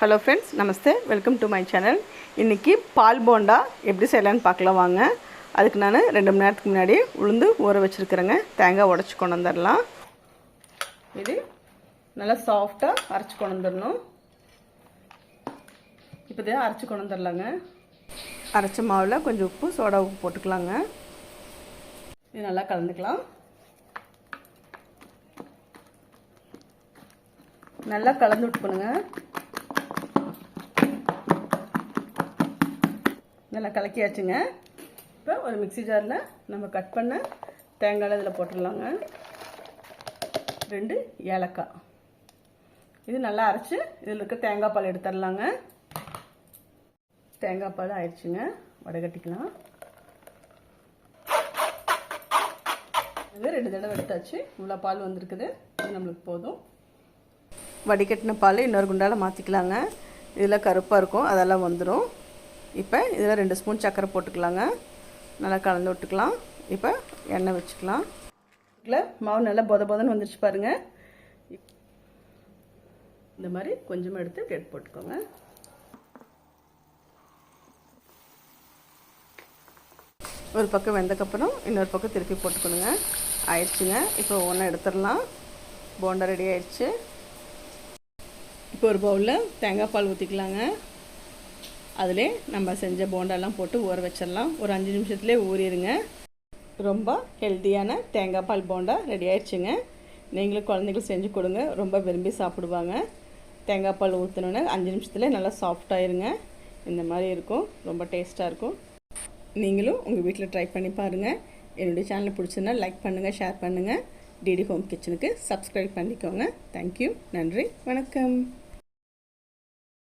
Hello friends namaste welcome to my channel இன்றைக்கி பால் போண்டா எப்படி செய்யலான்னு பார்க்கலாம் வாங்க. அதுக்கு நான் ரெண்டு மணி நேரத்துக்கு முன்னாடி உளுந்து ஊற வச்சுருக்கிறேங்க. தேங்காய் உடச்சி கொண்டு வந்துடலாம் இது நல்லா சாஃப்டாக அரைச்சி கொண்டு வந்துடணும் இப்போ தான் அரைச்சி கொண்டு வந்துடலாங்க அரைச்ச மாவில் கொஞ்சம் உப்பு சோடா உப்பு போட்டுக்கலாங்க. இது நல்லா கலந்துக்கலாம். நல்லா கலந்து விட்டுக்கணுங்க. நல்லா கலக்கியாச்சுங்க. இப்போ ஒரு மிக்சி ஜாரில் நம்ம கட் பண்ண தேங்காய் இதில் போட்டுடலாங்க. ரெண்டு ஏலக்காய். இது நல்லா அரைச்சி இதில் இருக்க தேங்காய் பால் எடுத்துடலாங்க. தேங்காய் பால் ஆயிடுச்சுங்க. வடகட்டிக்கலாம். இது ரெண்டு தடவை எடுத்தாச்சு. இவ்வளோ பால் வந்திருக்குது. இது நம்மளுக்கு போதும். வடிகட்டின பால் இன்னொரு குண்டால் மாற்றிக்கலாங்க இதில் கருப்பாக இருக்கும். அதெல்லாம் வந்துடும் இப்போ இதில் ரெண்டு ஸ்பூன் சர்க்கரை போட்டுக்கலாங்க. நல்லா கலந்து விட்டுக்கலாம். இப்போ எண்ணெய் வச்சுக்கலாம். இதில் மாவு நல்லா பொத பொதன்னு வந்துருச்சு பாருங்கள் இந்த மாதிரி கொஞ்சமாக எடுத்து டெட் போட்டுக்கோங்க. ஒரு பக்கம் வெந்தக்கப்புறம் இன்னொரு பக்கம் திருப்பி போட்டுக்கணுங்க. ஆயிடுச்சுங்க. இப்போ ஒன்றா எடுத்துடலாம். போண்டா ரெடி ஆயிடுச்சு. இப்போ ஒரு பவுலில் தேங்காய் பால் ஊற்றிக்கலாங்க அதிலே நம்ம செஞ்ச போண்டாலாம் போட்டு ஊற வச்சிடலாம் ஒரு அஞ்சு நிமிஷத்துலேயே ஊறிடுங்க ரொம்ப ஹெல்த்தியான தேங்காய் பால் போண்டா ரெடி ஆயிடுச்சுங்க. நீங்களும் குழந்தைங்களுக்கு செஞ்சு கொடுங்க. ரொம்ப விரும்பி சாப்பிடுவாங்க. தேங்காய் பால் ஊற்றினோன்னே அஞ்சு நிமிஷத்தில் நல்லா சாஃப்டாயிருங்க இந்த மாதிரி இருக்கும். ரொம்ப டேஸ்ட்டாக இருக்கும். நீங்களும் உங்கள் வீட்டில் ட்ரை பண்ணி பாருங்கள் என்னுடைய சேனல் பிடிச்சிருந்தா லைக் பண்ணுங்கள் ஷேர் பண்ணுங்கள் டிடி ஹோம் கிச்சனுக்கு சப்ஸ்கிரைப் பண்ணிக்கோங்க. தேங்க்யூ நன்றி. வணக்கம்.